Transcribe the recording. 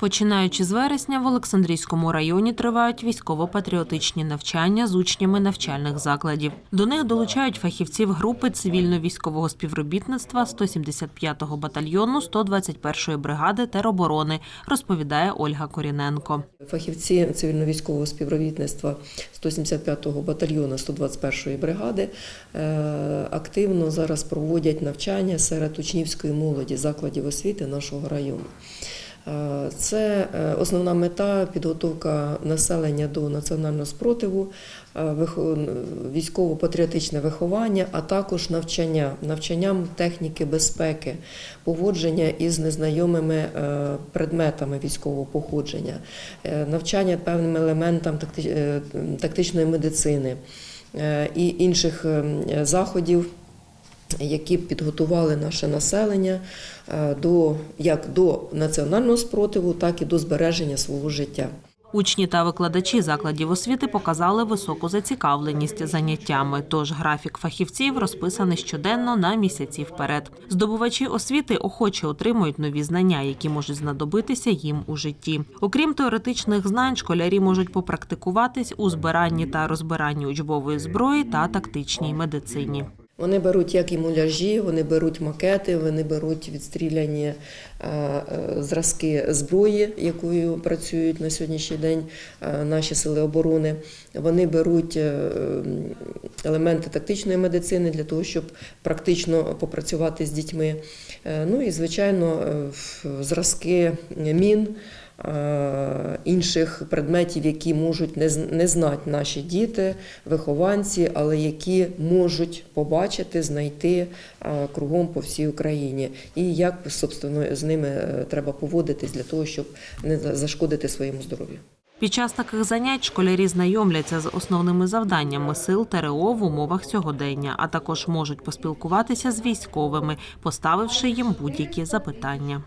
Починаючи з вересня, в Олександрійському районі тривають військово-патріотичні навчання з учнями навчальних закладів. До них долучають фахівців групи цивільно-військового співробітництва 175-го батальйону 121-ї бригади тероборони, розповідає Ольга Коріненко. Фахівці цивільно-військового співробітництва 175-го батальйону 121-ї бригади е, активно зараз проводять навчання серед учнівської молоді закладів освіти нашого району. Е, Це е, основна мета підготовка населення до національного спротиву, е, військово-патріотичне виховання, а також навчання, навчанням техніки безпеки, поводження із незнайомими предметами військового походження, навчання певним елементам такти- тактичної медицини і інших е, заходів які підготували наше населення е, до як до національного спротиву, так і до збереження свого життя. Учні та викладачі закладів освіти показали високу зацікавленість заняттями. Тож графік фахівців розписаний щоденно на місяці вперед. Здобувачі освіти охоче отримують нові знання, які можуть знадобитися їм у житті. Окрім теоретичних знань, школярі можуть попрактикуватись у збиранні та розбиранні учбової зброї та тактичній медицині. Вони беруть як і муляжі, вони беруть макети, вони беруть відстріляні е, е, зразки зброї, якою працюють на сьогоднішній день е, наші сили оборони. Вони беруть елементи тактичної медицини для того, щоб практично попрацювати з дітьми. Ну і звичайно, зразки мін. Е, Інших предметів, які можуть не знати наші діти, вихованці, але які можуть побачити, знайти е, кругом по всій Україні, і як собственно з ними е, треба поводитись для того, щоб не зашкодити своєму здоров'ю. Під час таких занять школярі знайомляться з основними завданнями сил ТРО в умовах сьогодення, а також можуть поспілкуватися з військовими, поставивши їм будь-які запитання.